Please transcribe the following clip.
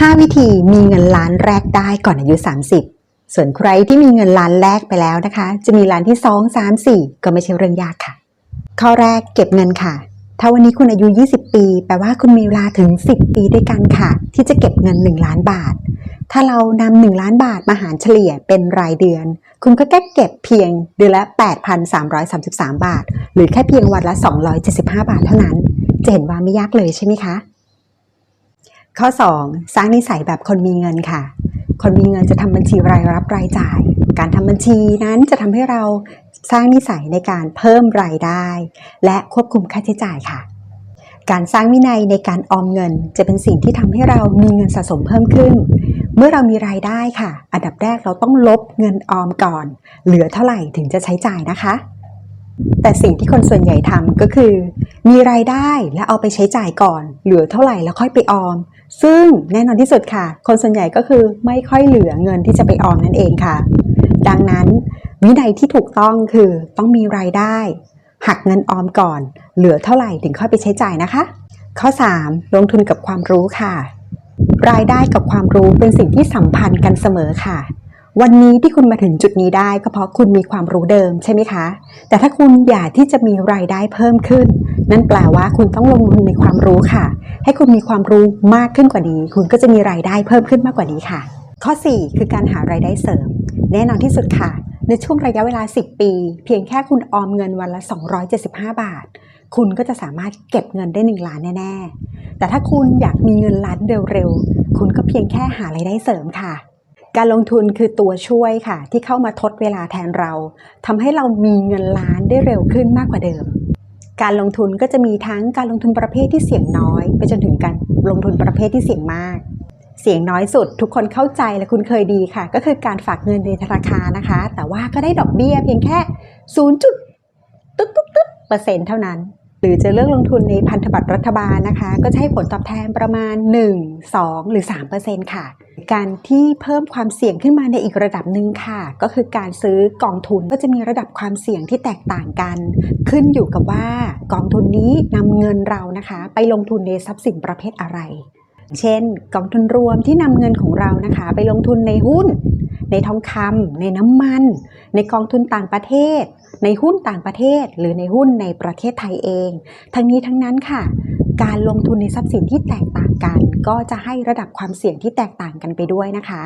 5 วิธีมีเงินล้านแรกได้ก่อนอายุ 30 ส่วนใครที่มีเงินล้านแรกไปแล้วนะคะ จะมีล้านที่ 2 3 4 ก็ไม่ใช่เรื่องยากค่ะ ข้อแรกเก็บเงินค่ะ ถ้าวันนี้คุณอายุ 20 ปี แปลว่าคุณมีเวลาถึง 10 ปีด้วยกันค่ะ ที่จะเก็บเงิน 1 ล้านบาท ถ้าเรานำ1ล้านบาทมาหารเฉลี่ยเป็นรายเดือน คุณก็แค่เก็บเพียงเดือนละ 8,333 บาท หรือแค่เพียงวันละ 275 บาทเท่านั้น จะเห็นว่าไม่ยากเลยใช่ไหมคะ ข้อ 2 สร้างนิสัยแบบคนมีเงินค่ะ คนมีเงินจะทำบัญชีรายรับรายจ่าย การทำบัญชีนั้นจะทำให้เราสร้างนิสัยในการเพิ่มรายได้ และควบคุมค่าใช้จ่ายค่ะ การสร้างวินัยในการออมเงิน จะเป็นสิ่งที่ทำให้เรามีเงินสะสมเพิ่มขึ้น เมื่อเรามีรายได้ค่ะ อันดับแรกเราต้องลบเงินออมก่อน เหลือเท่าไหร่ถึงจะใช้จ่ายนะคะแต่สิ่งที่คนส่วนใหญ่ทำก็คือ มีรายได้แล้วเอาไปใช้จ่ายก่อน เหลือเท่าไหร่แล้วค่อยไปออม ซึ่งแน่นอนที่สุดค่ะ คนส่วนใหญ่ก็คือไม่ค่อยเหลือเงินที่จะไปออมนั่นเองค่ะ ดังนั้นวินัยที่ถูกต้องคือต้องมีรายได้ หักเงินออมก่อน เหลือเท่าไหร่ถึงค่อยไปใช้จ่ายนะคะ ข้อ 3 ลงทุนกับความรู้ค่ะ รายได้กับความรู้เป็นสิ่งที่สัมพันธ์กันเสมอค่ะวันนี้ที่คุณมาถึงจุดนี้ได้ก็เพราะคุณมีความรู้เดิมใช่ไหมคะ แต่ถ้าคุณอยากที่จะมีรายได้เพิ่มขึ้น นั่นแปลว่าคุณต้องลงทุนในความรู้ค่ะ ให้คุณมีความรู้มากขึ้นกว่านี้ คุณก็จะมีรายได้เพิ่มขึ้นมากกว่านี้ค่ะ ข้อ 4 คือการหารายได้เสริม แน่นอนที่สุดค่ะ ในช่วงระยะเวลา 10 ปี เพียงแค่คุณออมเงินวันละ 275 บาท คุณก็จะสามารถเก็บเงินได้ 1 ล้านแน่ ๆ แต่ถ้าคุณอยากมีเงินล้านเร็วๆ คุณก็เพียงแค่หารายได้เสริมค่ะการลงทุนคือตัวช่วยค่ะ ที่เข้ามาทดเวลาแทนเราทำให้เรามีเงินล้านได้เร็วขึ้นมากกว่าเดิม การลงทุนก็จะมีทั้งการลงทุนประเภทที่เสี่ยงน้อย ไปจนถึงการลงทุนประเภทที่เสี่ยงมาก เสี่ยงน้อยสุด ทุกคนเข้าใจและคุณเคยดีค่ะ ก็คือการฝากเงินในธนาคารนะคะ แต่ว่าก็ได้ดอกเบี้ยเพียงแค่ 0. จุดตึ๊ดตึ๊ดตึ๊ดเปอร์เซ็นต์เท่านั้น หรือจะเลือกลงทุนในพันธบัตรรัฐบาลนะคะ ก็จะให้ผลตอบแทนประมาณ 1 2 หรือ 3%ค่ะ การที่เพิ่มความเสี่ยงขึ้นมาในอีกระดับหนึ่งค่ะ ก็คือการซื้อกองทุนก็จะมีระดับความเสี่ยงที่แตกต่างกัน ขึ้นอยู่กับว่ากองทุนนี้นำเงินเรานะคะ ไปลงทุนในทรัพย์สินประเภทอะไร เช่น กองทุนรวมที่นำเงินของเรานะคะ ไปลงทุนในหุ้น ในทองคำในน้ำมัน ในกองทุนต่างประเทศ ในหุ้นต่างประเทศ หรือในหุ้นในประเทศไทยเอง ทั้งนี้ทั้งนั้นค่ะ การลงทุนในทรัพย์สินที่แตกต่างกัน ก็จะให้ระดับความเสี่ยงที่แตกต่างกันไปด้วยนะคะ